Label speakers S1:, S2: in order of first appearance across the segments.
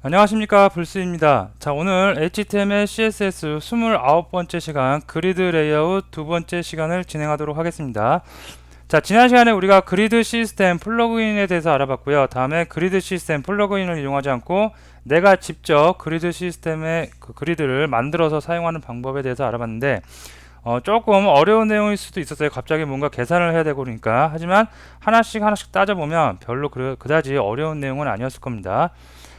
S1: 안녕하십니까 불스입니다. 자 오늘 HTML CSS 29번째 시간 그리드 레이아웃 두 번째 시간을 진행하도록 하겠습니다. 자 지난 시간에 우리가 그리드 시스템 플러그인에 대해서 알아봤고요. 다음에 그리드 시스템 플러그인을 이용하지 않고 내가 직접 그리드 시스템의 그 그리드를 만들어서 사용하는 방법에 대해서 알아봤는데 어, 조금 어려운 내용일 수도 있었어요. 갑자기 뭔가 계산을 해야 되고 그러니까. 하지만 하나씩 하나씩 따져보면 별로 그, 그다지 어려운 내용은 아니었을 겁니다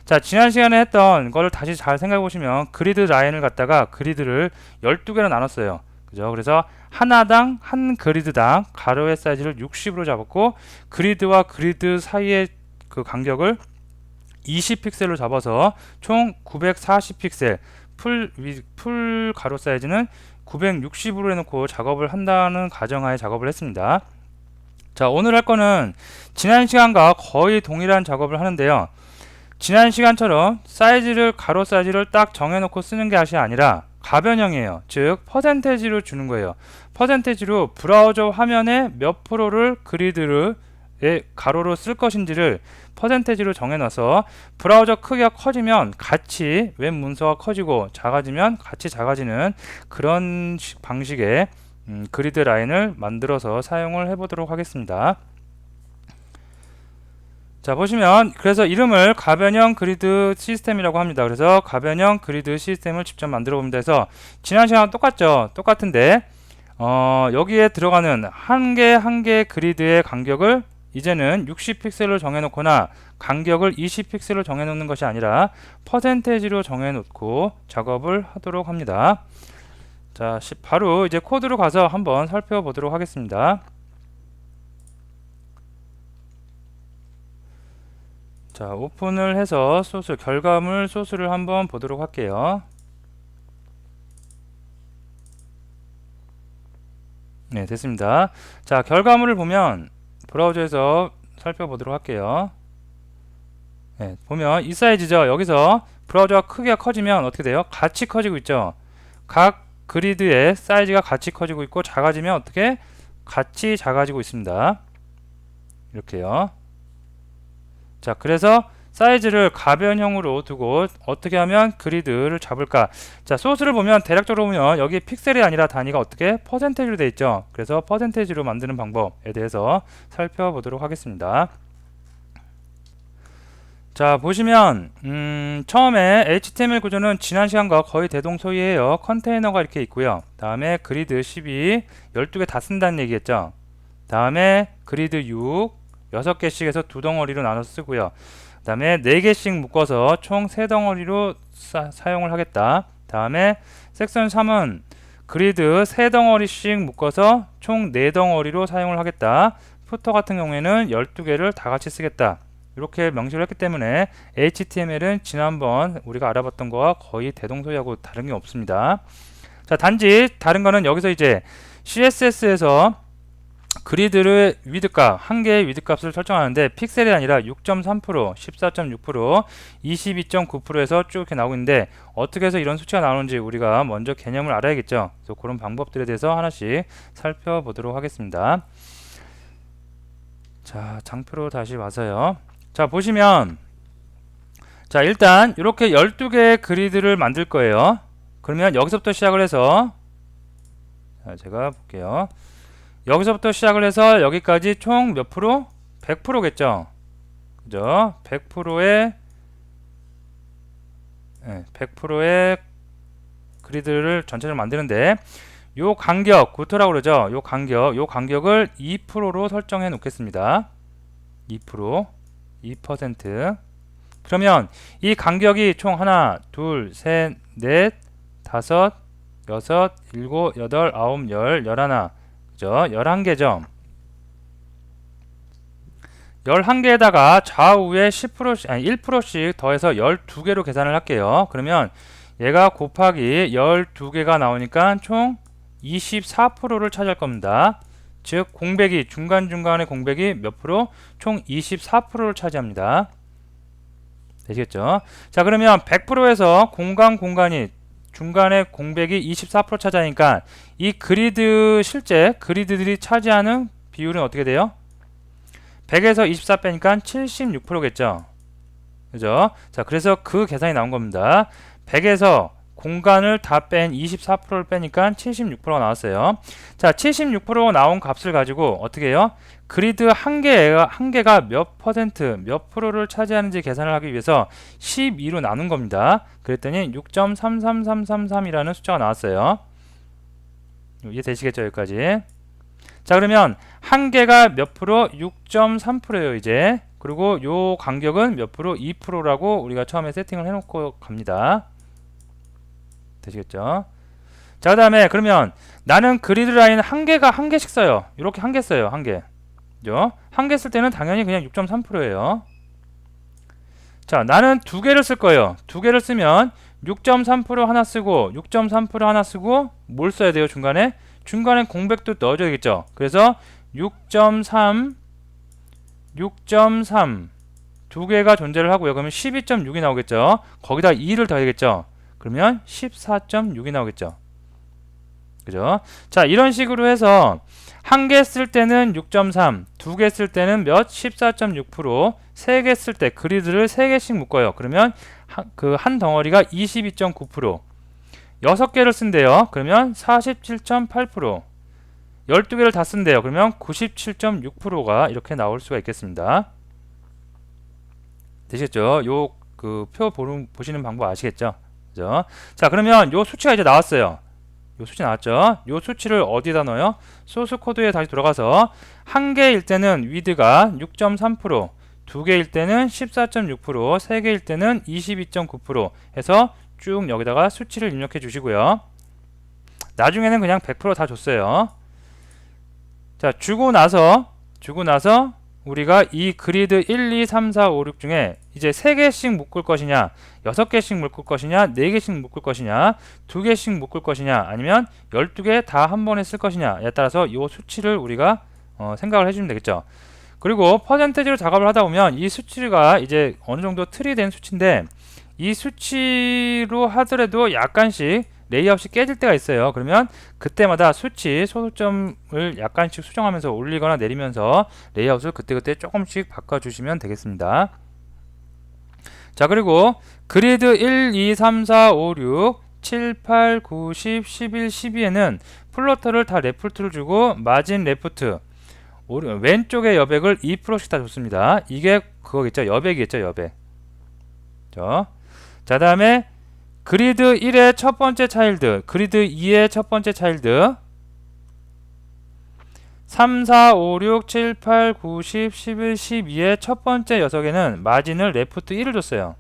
S1: 자 지난 시간에 했던 거를 다시 잘 생각해 보시면 그리드 라인을 갖다가 그리드를 12개로 나눴어요 그죠 그래서 하나당 한 그리드당 가로의 사이즈를 60으로 잡았고 그리드와 그리드 사이의 그 간격을 20픽셀로 잡아서 총 940픽셀 풀, 위, 풀 가로 사이즈는 960으로 해놓고 작업을 한다는 가정하에 작업을 했습니다. 자 오늘 할 거는 지난 시간과 거의 동일한 작업을 하는데요. 지난 시간처럼 사이즈를 가로 사이즈를 딱 정해놓고 쓰는 것이 아니라 가변형이에요. 즉 퍼센테지로 주는 거예요. 퍼센테지로 브라우저 화면에 몇 프로를 그리드를 가로로 쓸 것인지를 퍼센테지로 정해놔서 브라우저 크기가 커지면 같이 웹 문서가 커지고 작아지면 같이 작아지는 그런 방식의 음, 그리드 라인을 만들어서 사용을 해보도록 하겠습니다. 자 보시면 그래서 이름을 가변형 그리드 시스템이라고 합니다. 그래서 가변형 그리드 시스템을 직접 만들어 봅니다. 그래서 지난 시간과 똑같죠. 똑같은데 어, 여기에 들어가는 한 개 한 개 그리드의 간격을 이제는 60픽셀로 정해놓거나 간격을 20픽셀로 정해놓는 것이 아니라 퍼센테지로 정해놓고 작업을 하도록 합니다. 자, 바로 이제 코드로 가서 한번 살펴보도록 하겠습니다. 자, 오픈을 해서 소스, 결과물 소스를 한번 보도록 할게요. 네, 됐습니다. 자, 결과물을 보면 브라우저에서 살펴보도록 할게요. 네, 보면 이 사이즈죠. 여기서 브라우저가 크기가 커지면 어떻게 돼요? 같이 커지고 있죠. 각 그리드의 사이즈가 같이 커지고 있고 작아지면 어떻게? 같이 작아지고 있습니다. 이렇게요. 자, 그래서 사이즈를 가변형으로 두고 어떻게 하면 그리드를 잡을까? 자, 소스를 보면 대략적으로 보면 여기 픽셀이 아니라 단위가 어떻게 퍼센테이지로 되어 있죠. 그래서 퍼센테이지로 만드는 방법에 대해서 살펴보도록 하겠습니다. 자 보시면 음, 처음에 HTML 구조는 지난 시간과 거의 대동소이해요 컨테이너가 이렇게 있고요 다음에 그리드 12 12개 다 쓴다는 얘기겠죠 다음에 그리드 6 6개씩 해서 두 덩어리로 나눠 쓰고요. 그 다음에 4개씩 묶어서 총 3덩어리로 사, 용을 하겠다. 다음에 섹션 3은 그리드 3덩어리씩 묶어서 총 4덩어리로 사용을 하겠다. 푸터 같은 경우에는 12개를 다 같이 쓰겠다. 이렇게 명시를 했기 때문에 HTML은 지난번 우리가 알아봤던 거와 거의 대동소이하고 다른 게 없습니다. 자, 단지 다른 거는 여기서 이제 CSS에서 그리드를 위드값 한 개의 위드값을 설정하는데 픽셀이 아니라 6.3%, 14.6%, 22.9%에서 쭉 이렇게 나오고 있는데 어떻게 해서 이런 수치가 나오는지 우리가 먼저 개념을 알아야겠죠. 그래서 그런 방법들에 대해서 하나씩 살펴보도록 하겠습니다. 자, 장표로 다시 와서요. 자 보시면 자 일단 이렇게 12개의 그리드를 만들 거예요 그러면 여기서부터 시작을 해서 자 제가 볼게요 여기서부터 시작을 해서 여기까지 총 몇 프로? 100%겠죠? 그죠? 100%의 네, 100%의 그리드를 전체를 만드는데 요 간격 구토라고 그러죠? 요 간격 요 간격을 2%로 설정해 놓겠습니다. 2% 2% 그러면 이 간격이 총 하나, 둘, 셋, 넷, 다섯, 여섯, 일곱, 여덟, 아홉, 열, 열하나 그죠? 열한 개죠. 11개에다가 좌우에 10% 아니 1%씩 더해서 12개로 계산을 할게요. 그러면 얘가 곱하기 12개가 나오니까 총 24%를 차지할 겁니다. 즉 공백이 중간중간의 공백이 몇 프로? 총 24%를 차지합니다. 되시겠죠? 자 그러면 100%에서 공간 공간이 중간에 공백이 24% 차지하니까 이 그리드 실제 그리드들이 차지하는 비율은 어떻게 돼요? 100에서 24 빼니까 76%겠죠? 그죠? 자, 그래서 그 계산이 나온 겁니다. 100에서 공간을 다 뺀 24%를 빼니까 76%가 나왔어요. 자, 76%가 나온 값을 가지고 어떻게 해요? 그리드 한 개가 한 개가 몇 퍼센트, 몇 프로를 차지하는지 계산을 하기 위해서 12로 나눈 겁니다. 그랬더니 6.33333이라는 숫자가 나왔어요. 이해 되시겠죠, 여기까지? 자, 그러면 한 개가 몇 프로? 6.3%예요, 이제. 그리고 요 간격은 몇 프로? 2%라고 우리가 처음에 세팅을 해 놓고 갑니다. 되시겠죠? 자, 그 다음에 그러면 나는 그리드 라인 한 개가 한 개씩 써요. 이렇게 한 개 써요, 한 개. 그죠? 한 개 쓸 때는 당연히 그냥 6.3%예요. 자, 나는 두 개를 쓸 거예요. 두 개를 쓰면 6.3% 하나 쓰고 6.3% 하나 쓰고 뭘 써야 돼요, 중간에? 중간에 공백도 넣어줘야겠죠. 그래서 6.3 6.3 두 개가 존재를 하고요. 그러면 12.6이 나오겠죠. 거기다 2를 더해야겠죠. 그러면 14.6이 나오겠죠. 그죠? 자, 이런 식으로 해서 한 개 쓸 때는 6.3, 두 개 쓸 때는 몇? 14.6%, 세 개 쓸 때 그리드를 세 개씩 묶어요. 그러면 그 한 덩어리가 22.9%. 여섯 개를 쓴대요. 그러면 47.8%. 12개를 다 쓴대요. 그러면 97.6%가 이렇게 나올 수가 있겠습니다. 되셨죠? 요 그 표 보시는 방법 아시겠죠? 그죠? 자, 그러면 요 수치가 이제 나왔어요. 요 수치 나왔죠? 요 수치를 어디다 넣어요? 소스 코드에 다시 돌아가서 한 개일 때는 위드가 6.3%, 두 개일 때는 14.6%, 세 개일 때는 22.9% 해서 쭉 여기다가 수치를 입력해 주시고요. 나중에는 그냥 100%다 줬어요. 자, 주고 나서 주고 나서 우리가 이 그리드 1, 2, 3, 4, 5, 6 중에 이제 3개씩 묶을 것이냐, 6개씩 묶을 것이냐, 4개씩 묶을 것이냐, 2개씩 묶을 것이냐, 아니면 12개 다 한 번에 쓸 것이냐에 따라서 이 수치를 우리가 어, 생각을 해주면 되겠죠. 그리고 퍼센테지로 작업을 하다 보면 이 수치가 이제 어느 정도 틀이 된 수치인데 이 수치로 하더라도 약간씩 레이아웃이 깨질 때가 있어요. 그러면 그때마다 수치 소수점을 약간씩 수정하면서 올리거나 내리면서 레이아웃을 그때그때 조금씩 바꿔주시면 되겠습니다. 자 그리고 그리드 1, 2, 3, 4, 5, 6, 7, 8, 9, 10, 11, 12에는 플로터를 다 레프트를 주고 마진 레프트 왼쪽의 여백을 2%씩 다 줬습니다. 이게 그거겠죠. 여백이겠죠. 여백. 자 다음에 그리드 1의 첫 번째 차일드, 그리드 2의 첫 번째 차일드 3, 4, 5, 6, 7, 8, 9, 10, 11, 12의 첫 번째 녀석에는 마진을 레프트 1을 줬어요.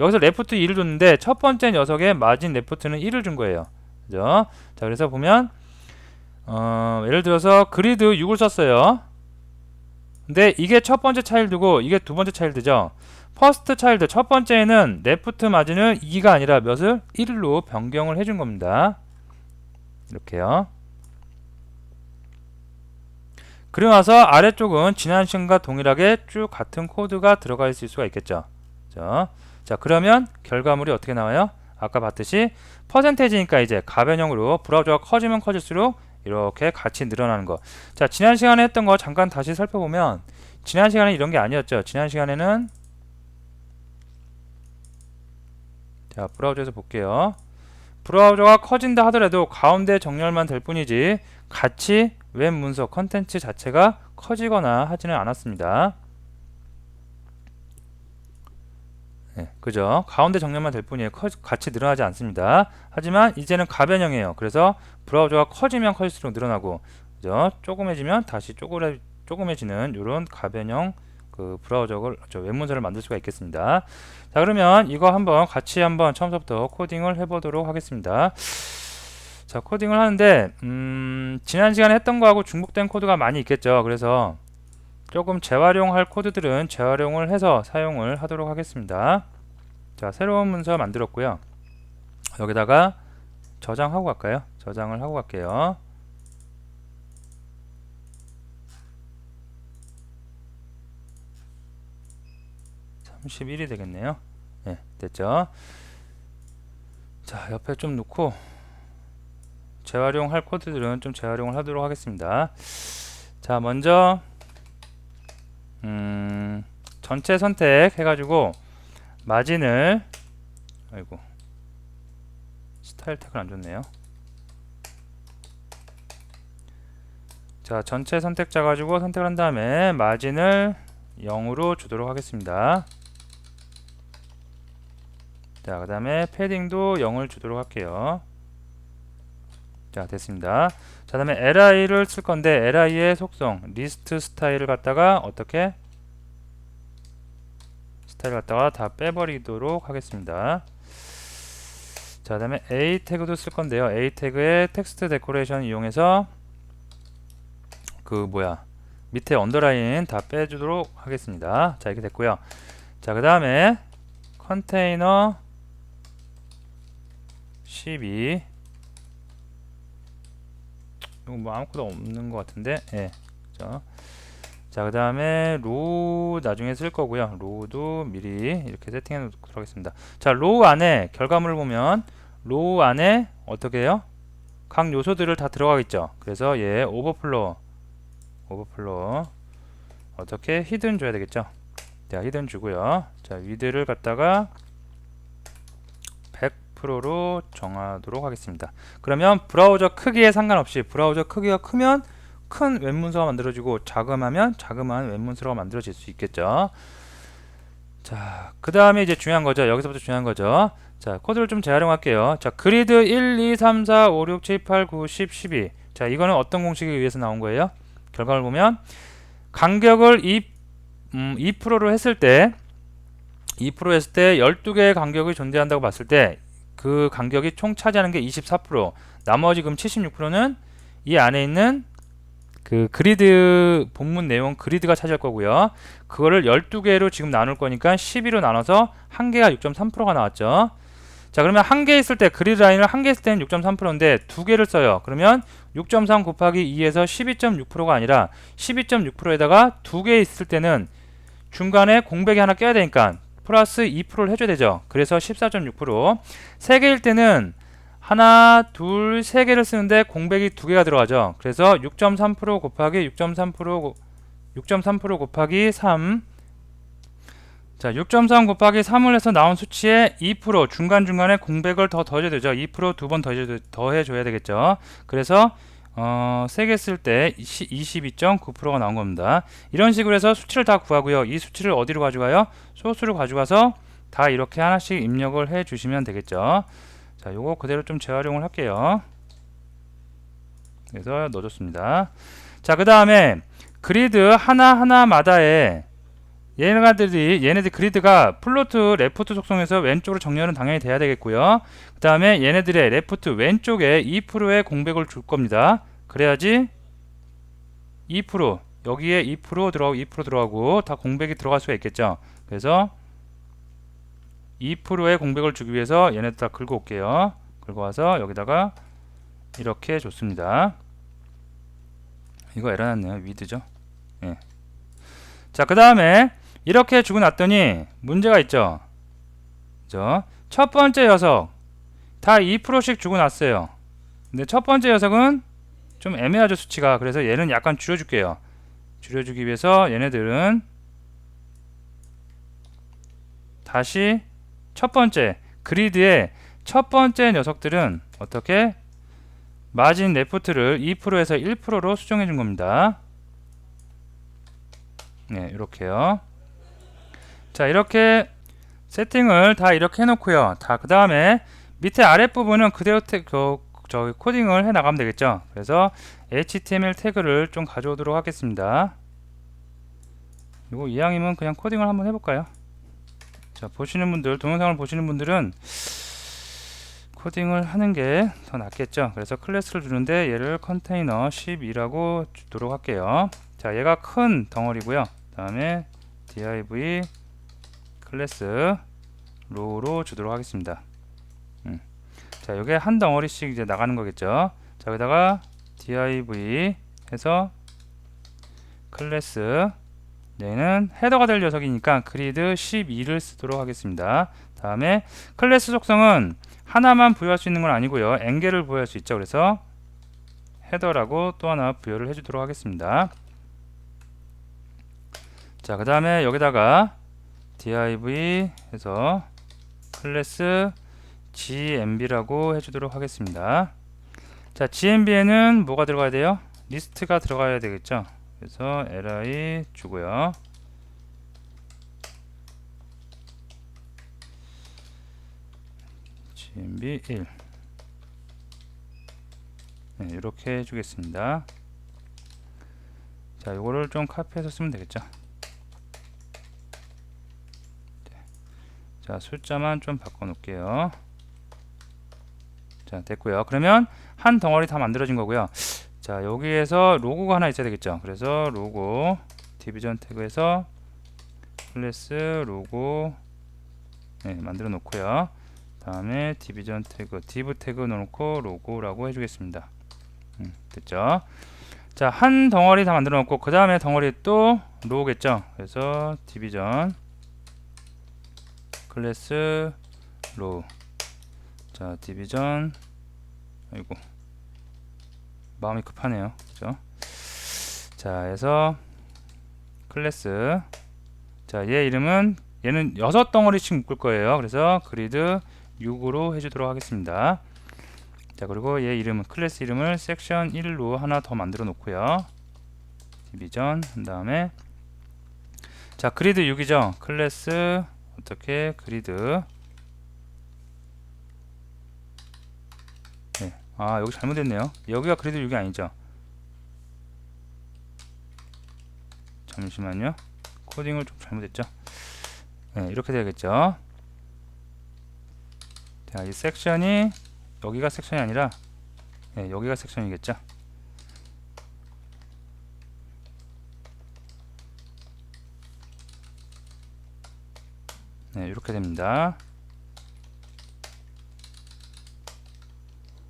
S1: 여기서 레프트 2를 줬는데 첫 번째 녀석에 마진 레프트는 1을 준 거예요. 그죠? 자, 그래서 보면 어, 예를 들어서 그리드 6을 썼어요. 근데 이게 첫 번째 차일드고 이게 두 번째 차일드죠. 퍼스트 차일드 첫 번째는 레프트 마진을 2가 아니라 몇을 1로 변경을 해준 겁니다. 이렇게요. 그리고 나서 아래쪽은 지난 시간과 동일하게 쭉 같은 코드가 들어가 있을 수가 있겠죠. 자, 자 그러면 결과물이 어떻게 나와요? 아까 봤듯이 퍼센테이지니까 이제 가변형으로 브라우저가 커지면 커질수록 이렇게 같이 늘어나는 거. 자, 지난 시간에 했던 거 잠깐 다시 살펴보면 지난 시간에 이런 게 아니었죠. 지난 시간에는 자 브라우저에서 볼게요. 브라우저가 커진다 하더라도 가운데 정렬만 될 뿐이지 같이 웹 문서 컨텐츠 자체가 커지거나 하지는 않았습니다. 네, 그죠? 가운데 정렬만 될 뿐이에요. 커, 같이 늘어나지 않습니다. 하지만 이제는 가변형이에요. 그래서 브라우저가 커지면 커질수록 늘어나고 그죠? 조금해지면 다시 쪼그레, 조금해지는 이런 가변형 그 브라우저를 웹문서를 만들 수가 있겠습니다. 자 그러면 이거 한번 같이 한번 처음부터 코딩을 해보도록 하겠습니다. 자 코딩을 하는데 음, 지난 시간에 했던 거하고 중복된 코드가 많이 있겠죠. 그래서 조금 재활용할 코드들은 재활용을 해서 사용을 하도록 하겠습니다. 자 새로운 문서 만들었고요. 여기다가 저장하고 갈까요? 저장을 하고 갈게요. 31이 되겠네요. 네, 됐죠? 자, 옆에 좀 놓고 재활용할 코드들은 좀 재활용을 하도록 하겠습니다. 자, 먼저 음, 전체 선택 해가지고 마진을 아이고 스타일 태그를 안 줬네요. 자 전체 선택자 가지고 선택을 한 다음에 마진을 0으로 주도록 하겠습니다. 자, 그 다음에 패딩도 0을 주도록 할게요. 자, 됐습니다. 자, 다음에 li를 쓸 건데 li의 속성, 리스트 스타일을 갖다가 어떻게 스타일 갖다가 다 빼버리도록 하겠습니다. 자, 다음에 a 태그도 쓸 건데요. a 태그의 텍스트 데코레이션 이용해서 그 뭐야 밑에 언더라인 다 빼주도록 하겠습니다. 자, 이렇게 됐고요. 자, 그 다음에 컨테이너 12 이거 뭐 아무것도 없는 것 같은데 예. 자, 자, 그 다음에 로우 나중에 쓸 거고요. 로우도 미리 이렇게 세팅해 놓도록 하겠습니다. 자, 로우 안에 결과물을 보면 로우 안에 어떻게 해요? 각 요소들을 다 들어가겠죠. 그래서 얘 오버플로 오버플로 어떻게 히든 줘야 되겠죠. 자, 히든 주고요. 자, 위드를 갖다가 100%로 정하도록 하겠습니다. 그러면 브라우저 크기에 상관없이 브라우저 크기가 크면 큰 웹문서가 만들어지고 작음하면 자그마한 웹문서가 만들어질 수 있겠죠. 자, 그 다음에 이제 중요한 거죠. 여기서부터 중요한 거죠. 자, 코드를 좀 재활용할게요. 자, 그리드 1, 2, 3, 4, 5, 6, 7, 8, 9, 10, 12. 자, 이거는 어떤 공식에 의해서 나온 거예요? 결과를 보면 간격을 2, 음, 2%로 했을 때 2% 했을 때 12개의 간격이 존재한다고 봤을 때 그 간격이 총 차지하는 게 24% 나머지 그럼 76%는 이 안에 있는 그 그리드 본문 내용 그리드가 차지할 거고요. 그거를 12개로 지금 나눌 거니까 12로 나눠서 한 개가 6.3%가 나왔죠. 자, 그러면 한 개 있을 때 그리드 라인을 한 개 있을 때는 6.3%인데 두 개를 써요. 그러면 6.3 곱하기 2에서 12.6%가 아니라 12.6%에다가 두 개 있을 때는 중간에 공백이 하나 껴야 되니까 플러스 2%를 해줘야 되죠. 그래서 14.6%. 세 개일 때는 하나, 둘, 세 개를 쓰는데 공백이 두 개가 들어가죠. 그래서 6.3% 곱하기 6.3% 6.3% 곱하기 3. 자, 6.3 곱하기 3을 해서 나온 수치에 2% 중간중간에 공백을 더 더해줘야 되죠. 2%두 번 더해줘야 되겠죠. 그래서 어, 3개 쓸때 22.9%가 나온 겁니다. 이런 식으로 해서 수치를 다 구하고요. 이 수치를 어디로 가져가요? 소스로 가져가서 다 이렇게 하나씩 입력을 해 주시면 되겠죠. 자, 요거 그대로 좀 재활용을 할게요. 그래서 넣어줬습니다. 자, 그 다음에 그리드 하나하나마다의 얘네들이 얘네들 그리드가 플로트 레프트 속성에서 왼쪽으로 정렬은 당연히 돼야 되겠고요. 그 다음에 얘네들의 레프트 왼쪽에 2%의 공백을 줄 겁니다. 그래야지 2% 여기에 2% 들어가고 2% 들어가고 다 공백이 들어갈 수가 있겠죠. 그래서 2%의 공백을 주기 위해서 얘네들 다 긁어 올게요. 긁어 와서 여기다가 이렇게 줬습니다. 이거 에러 났네요. 위드죠. 예. 자, 그 다음에 이렇게 주고 났더니 문제가 있죠. 그죠? 첫 번째 녀석 다 2%씩 주고 났어요. 근데 첫 번째 녀석은 좀 애매하죠 수치가. 그래서 얘는 약간 줄여줄게요. 줄여주기 위해서 얘네들은 다시 첫 번째 그리드의 첫 번째 녀석들은 어떻게 마진 레프트를 2%에서 1%로 수정해 준 겁니다. 네, 이렇게요. 자 이렇게 세팅을 다 이렇게 해놓고요. 다 그 다음에 밑에 아랫부분은 그대로 태, 그, 저 코딩을 해 나가면 되겠죠? 그래서 HTML 태그를 좀 가져오도록 하겠습니다. 그리고 이왕이면 그냥 코딩을 한번 해볼까요? 자 보시는 분들 동영상을 보시는 분들은 코딩을 하는 게 더 낫겠죠? 그래서 클래스를 주는데 얘를 컨테이너 12라고 주도록 할게요. 자 얘가 큰 덩어리고요. 그 다음에 div 클래스 로우로 주도록 하겠습니다. 음. 자, 이게 한 덩어리씩 이제 나가는 거겠죠. 자, 여기다가 div 해서 클래스 얘는 헤더가 될 녀석이니까 그리드 12를 쓰도록 하겠습니다. 다음에 클래스 속성은 하나만 부여할 수 있는 건 아니고요. n개를 부여할 수 있죠. 그래서 헤더라고 또 하나 부여를 해주도록 하겠습니다. 자, 그 다음에 여기다가 div 해서 클래스 gmb라고 해주도록 하겠습니다. 자, gmb에는 뭐가 들어가야 돼요? 리스트가 들어가야 되겠죠. 그래서 li 주고요. gmb 1 네, 이렇게 해주겠습니다. 자, 요거를 좀 카피해서 쓰면 되겠죠. 자, 숫자만 좀 바꿔 놓을게요. 자, 됐고요. 그러면 한 덩어리 다 만들어진 거고요. 자, 여기에서 로고가 하나 있어야 되겠죠. 그래서 로고 디비전 태그에서 클래스 로고 네, 만들어 놓고요. 다음에 디비전 태그 div 태그 넣고 로고라고 해주겠습니다. 음, 됐죠? 자, 한 덩어리 다 만들어 놓고 그 다음에 덩어리 또 로우겠죠. 그래서 디비전 클래스 로우 자, 디비전 아이고 마음이 급하네요. 그죠? 자, 해서 클래스 자, 얘 이름은 얘는 여섯 덩어리씩 묶을 거예요. 그래서 그리드 6으로 해주도록 하겠습니다. 자 그리고 얘 이름은 클래스 이름을 섹션 1로 하나 더 만들어 놓고요 디비전 한 다음에 자 그리드 6이죠 클래스 어떻게 그리드? 네. 아 여기 잘못됐네요. 여기가 그리드 6이 아니죠? 잠시만요. 코딩을 좀 잘못했죠? 네, 이렇게 되겠죠? 자, 이 섹션이 여기가 섹션이 아니라 네, 여기가 섹션이겠죠. 네, 이렇게 됩니다.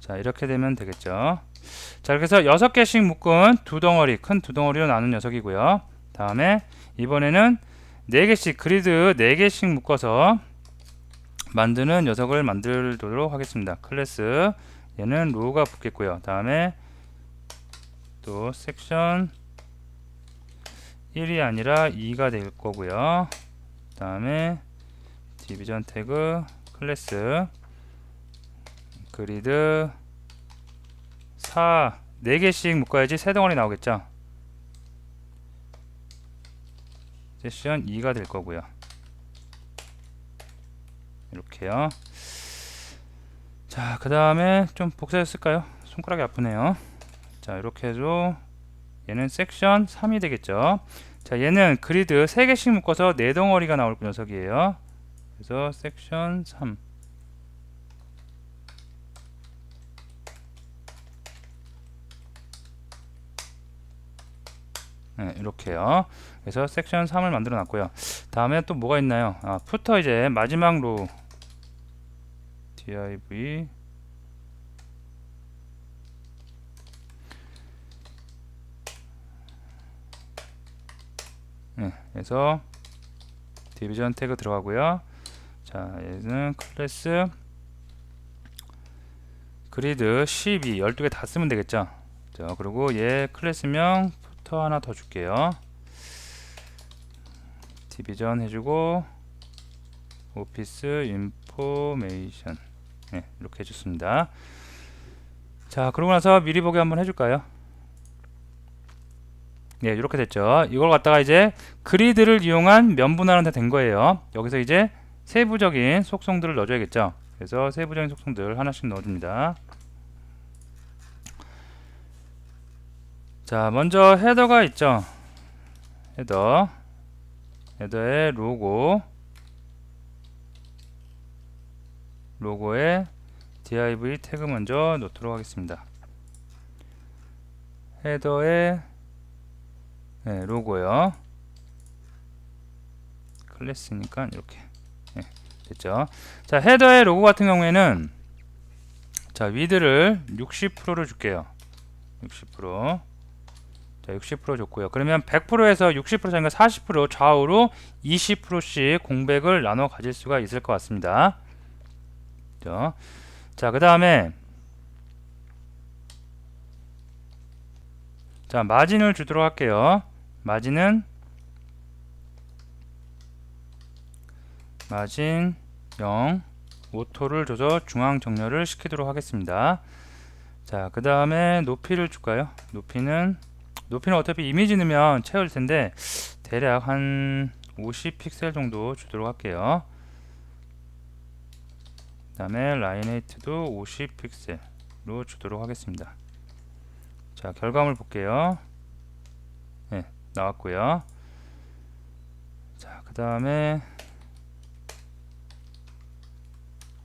S1: 자, 이렇게 되면 되겠죠. 자, 그래서 여섯 개씩 묶은 두 덩어리, 큰 두 덩어리로 나눈 녀석이고요. 다음에 이번에는 네 개씩 그리드 네 개씩 묶어서 만드는 녀석을 만들도록 하겠습니다. 클래스 얘는 로우가 붙겠고요. 다음에 또 섹션 1이 아니라 2가 될 거고요. 다음에 디비전 태그 클래스 그리드 4 4개씩 묶어야지 세 덩어리 나오겠죠. 세션 2가 될 거고요. 이렇게요. 자, 그 다음에 좀 복사했을까요? 손가락이 아프네요. 자, 이렇게 해서 얘는 섹션 3이 되겠죠. 자, 얘는 그리드 3개씩 묶어서 4덩어리가 나올 녀석이에요. 그래서 섹션 3. 네, 이렇게요. 그래서 섹션 3을 만들어 놨고요. 다음에 또 뭐가 있나요? 아, 푸터 이제 마지막 로 div 네, 그래서 디비전 태그 들어가고요. 자, 얘는 클래스 그리드 12 12개 다 쓰면 되겠죠. 자, 그리고 얘 클래스명 푸터 하나 더 줄게요. 디비전 해주고 오피스 인포메이션 네, 이렇게 해줬습니다. 자, 그러고 나서 미리 보기 한번 해줄까요? 네, 이렇게 됐죠. 이걸 갖다가 이제 그리드를 이용한 면분하는 데된 거예요. 여기서 이제 세부적인 속성들을 넣어줘야겠죠. 그래서 세부적인 속성들 하나씩 넣어줍니다. 자, 먼저 헤더가 있죠. 헤더. 헤더의 로고. 로고에 div 태그 먼저 놓도록 하겠습니다. 헤더에 네, 로고요. 클래스니까 이렇게 네, 됐죠. 자 헤더의 로고 같은 경우에는 자 위드를 60%를 줄게요. 60%. 자, 60% 줬고요. 그러면 100%에서 60% 차이가 40% 좌우로 20%씩 공백을 나눠 가질 수가 있을 것 같습니다. 그죠? 자, 그 다음에 자, 마진을 주도록 할게요. 마진은 마진 0 오토를 줘서 중앙 정렬을 시키도록 하겠습니다. 자, 그 다음에 높이를 줄까요? 높이는 높이는 어차피 이미지 넣으면 채울 텐데 대략 한 50픽셀 정도 주도록 할게요. 그 다음에 라인 헤이트도 50픽셀로 주도록 하겠습니다. 자, 결과물 볼게요. 네, 나왔고요. 자, 그 다음에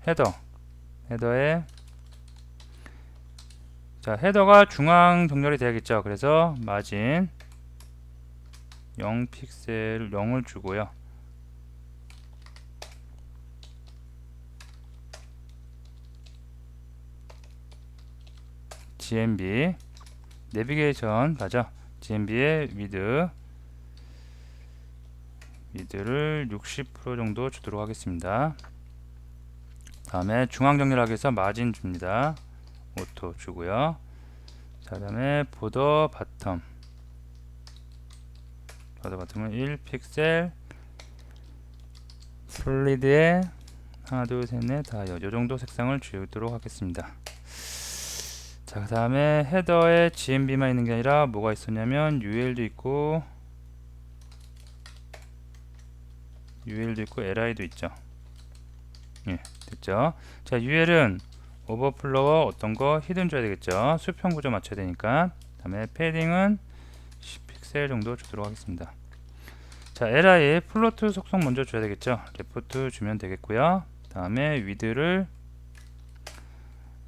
S1: 헤더. 헤더에. 자 헤더가 중앙 정렬이 돼야겠죠? 그래서 마진 0 픽셀 0을 주고요. GMB 내비게이션 가죠 GMB의 위드. 위드를 60% 정도 주도록 하겠습니다 다음에 중앙 정렬하기 위해서 마진 줍니다. 오토 주고요. 자, 다음에 보더 바텀. 보더 바텀은 1 픽셀 솔리드에 하나, 둘, 셋, 넷, 다, 요 정도 색상을 주도록 하겠습니다. 자, 그 다음에 헤더에 GMB만 있는 게 아니라 뭐가 있었냐면 UL도 있고 UL도 있고 LI도 있죠. 예, 됐죠? 자, UL은 오버플로어 어떤 거 히든 줘야 되겠죠? 수평 구조 맞춰야 되니까. 다음에 패딩은 10픽셀 정도 주도록 하겠습니다. 자, LI 플로트 속성 먼저 줘야 되겠죠? 레포트 주면 되겠고요. 다음에 위드를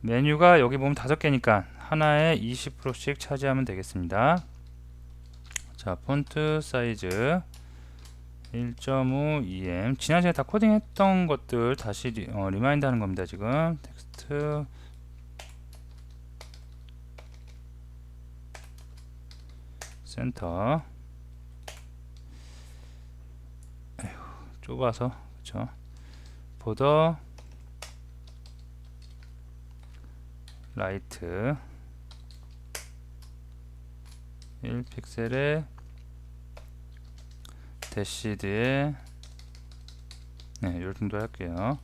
S1: 메뉴가 여기 보면 다섯 개니까 하나에 20%씩 차지하면 되겠습니다. 자, 폰트 사이즈 1.5 EM 지난 시간에 다 코딩했던 것들 다시 리, 어, 리마인드 하는 겁니다 지금. 텍스트. 센터. 에휴, 좁아서. 그쵸? 보더. 라이트. 1픽셀에 대시드에 네, 요 정도 할게요.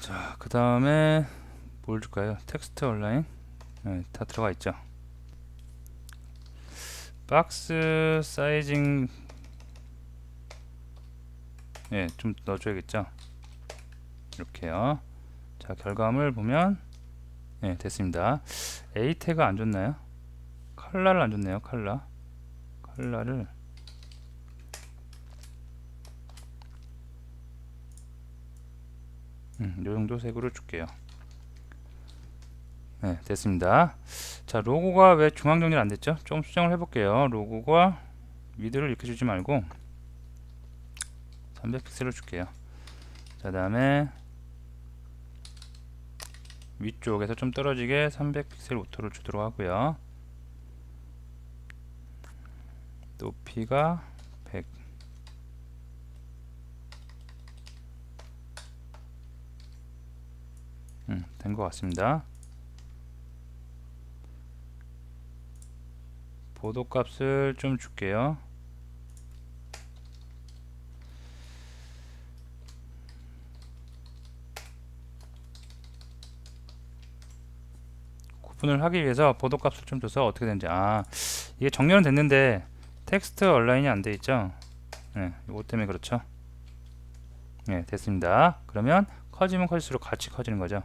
S1: 자, 그 다음에 뭘 줄까요? 텍스트 온라인 네, 다 들어가 있죠. 박스 사이징 예, 좀 넣어줘야겠죠. 이렇게요. 자, 결과물 보면 네, 됐습니다. A 태그 안 줬나요? 컬러를 안 줬네요. 컬러. 컬러를 음, 요 정도 색으로 줄게요. 네, 됐습니다. 자, 로고가 왜 중앙 정렬 안 됐죠? 좀 수정을 해볼게요. 로고가 위드를 이렇게 주지 말고 300픽셀로 줄게요. 자, 다음에 위쪽에서 좀 떨어지게 300픽셀 오토를 주도록 하고요. 높이가 100 음, 된 것 같습니다. 보도 값을 좀 줄게요. 구분을 하기 위해서 보도 값을 좀 줘서 어떻게 되는지. 아 이게 정렬은 됐는데 텍스트 얼라인이 안 돼 있죠? 네, 이것 때문에 그렇죠? 네, 됐습니다. 그러면 커지면 커질수록 같이 커지는 거죠.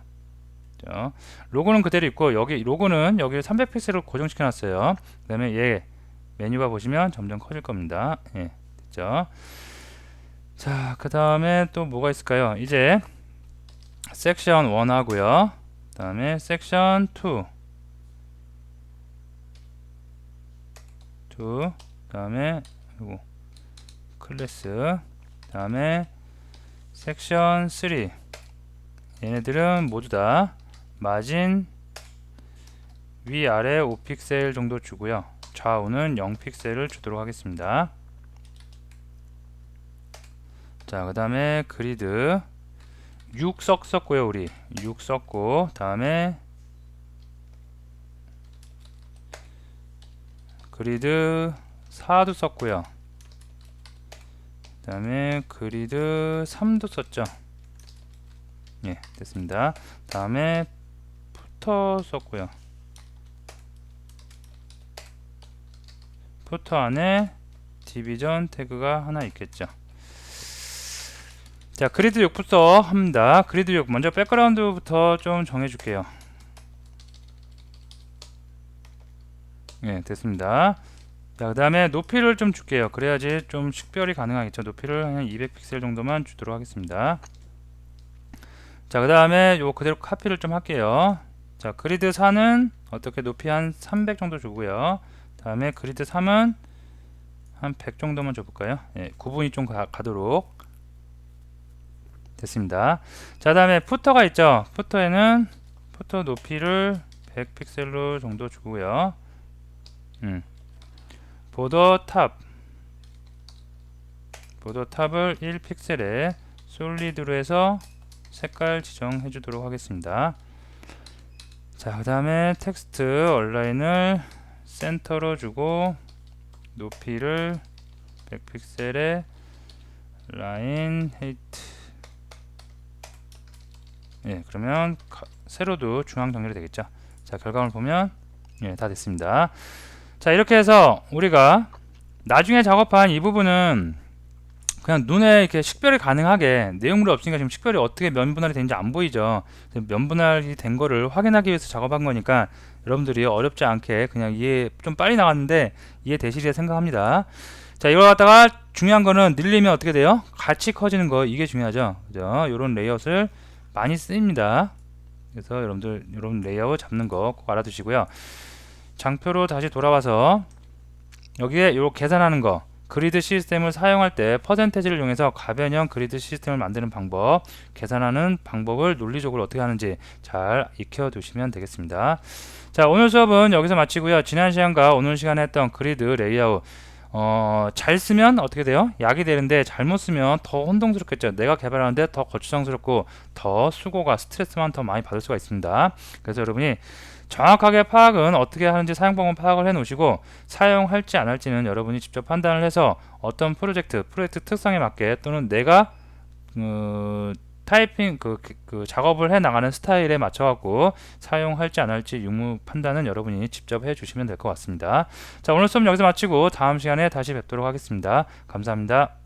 S1: 죠 로고는 그대로 있고 여기 로고는 여기를 300픽셀로 고정시켜 놨어요. 그 다음에 얘 메뉴바 보시면 점점 커질 겁니다. 예, 됐죠? 자 그 다음에 또 뭐가 있을까요? 이제 섹션 1 하고요. 그 다음에 섹션 2 2 다음에 요거 클래스. 다음에 섹션 3 얘네들은 모두 다 마진 위아래 5픽셀 정도 주고요. 좌우는 0픽셀을 주도록 하겠습니다. 자 그 다음에 그리드. 6석 썼고요 우리. 6 썼고 다음에 그리드 4도 썼고요. 그 다음에 그리드 3도 썼죠. 예, 됐습니다. 다음에 푸터 썼고요. 푸터 안에 디비전 태그가 하나 있겠죠. 자, 그리드 6부터 합니다. 그리드 6 먼저 백그라운드부터 좀 정해 줄게요. 예, 됐습니다. 자, 그 다음에 높이를 좀 줄게요. 그래야지 좀 식별이 가능하겠죠. 높이를 한 200픽셀 정도만 주도록 하겠습니다. 자, 그 다음에 요 그대로 카피를 좀 할게요. 자, 그리드 4는 어떻게 높이 한 300 정도 주고요. 다음에 그리드 3은 한 100 정도만 줘볼까요? 예, 구분이 좀 가, 가도록 됐습니다. 자, 다음에 푸터가 있죠. 푸터에는 푸터 높이를 100픽셀로 정도 주고요. 음. 보더 탑 보더 탑을 1픽셀에 솔리드로 해서 색깔 지정해 주도록 하겠습니다. 자, 그 다음에 텍스트 얼라인을 센터로 주고 높이를 100픽셀에 라인 헤이트 예, 그러면 가, 세로도 중앙 정렬이 되겠죠. 자, 결과물 보면 예, 다 됐습니다. 자, 이렇게 해서 우리가 나중에 작업한 이 부분은 그냥 눈에 이렇게 식별이 가능하게 내용물이 없으니까 지금 식별이 어떻게 면 분할이 되는지 안 보이죠. 면 분할이 된 거를 확인하기 위해서 작업한 거니까 여러분들이 어렵지 않게 그냥 이해 좀 빨리 나갔는데 이해 되시리라 생각합니다. 자, 이걸 갖다가 중요한 거는 늘리면 어떻게 돼요? 같이 커지는 거 이게 중요하죠. 그죠? 이런 레이아웃을 많이 씁니다. 그래서 여러분들 여러분 레이아웃 잡는 거 꼭 알아두시고요. 장표로 다시 돌아와서 여기에 요 계산하는 거 그리드 시스템을 사용할 때 퍼센테지를 이용해서 가변형 그리드 시스템을 만드는 방법 계산하는 방법을 논리적으로 어떻게 하는지 잘 익혀 두시면 되겠습니다 자 오늘 수업은 여기서 마치고요 지난 시간과 오늘 시간에 했던 그리드 레이아웃 어, 잘 쓰면 어떻게 돼요? 약이 되는데 잘못 쓰면 더 혼동스럽겠죠. 내가 개발하는데 더 거추장스럽고 더 수고가 스트레스만 더 많이 받을 수가 있습니다. 그래서 여러분이 정확하게 파악은 어떻게 하는지 사용 방법 파악을 해 놓으시고 사용할지 안 할지는 여러분이 직접 판단을 해서 어떤 프로젝트, 프로젝트 특성에 맞게 또는 내가 어, 타이핑 그, 그 작업을 해 나가는 스타일에 맞춰 갖고 사용할지 안 할지 유무 판단은 여러분이 직접 해 주시면 될 것 같습니다. 자, 오늘 수업 여기서 마치고 다음 시간에 다시 뵙도록 하겠습니다. 감사합니다.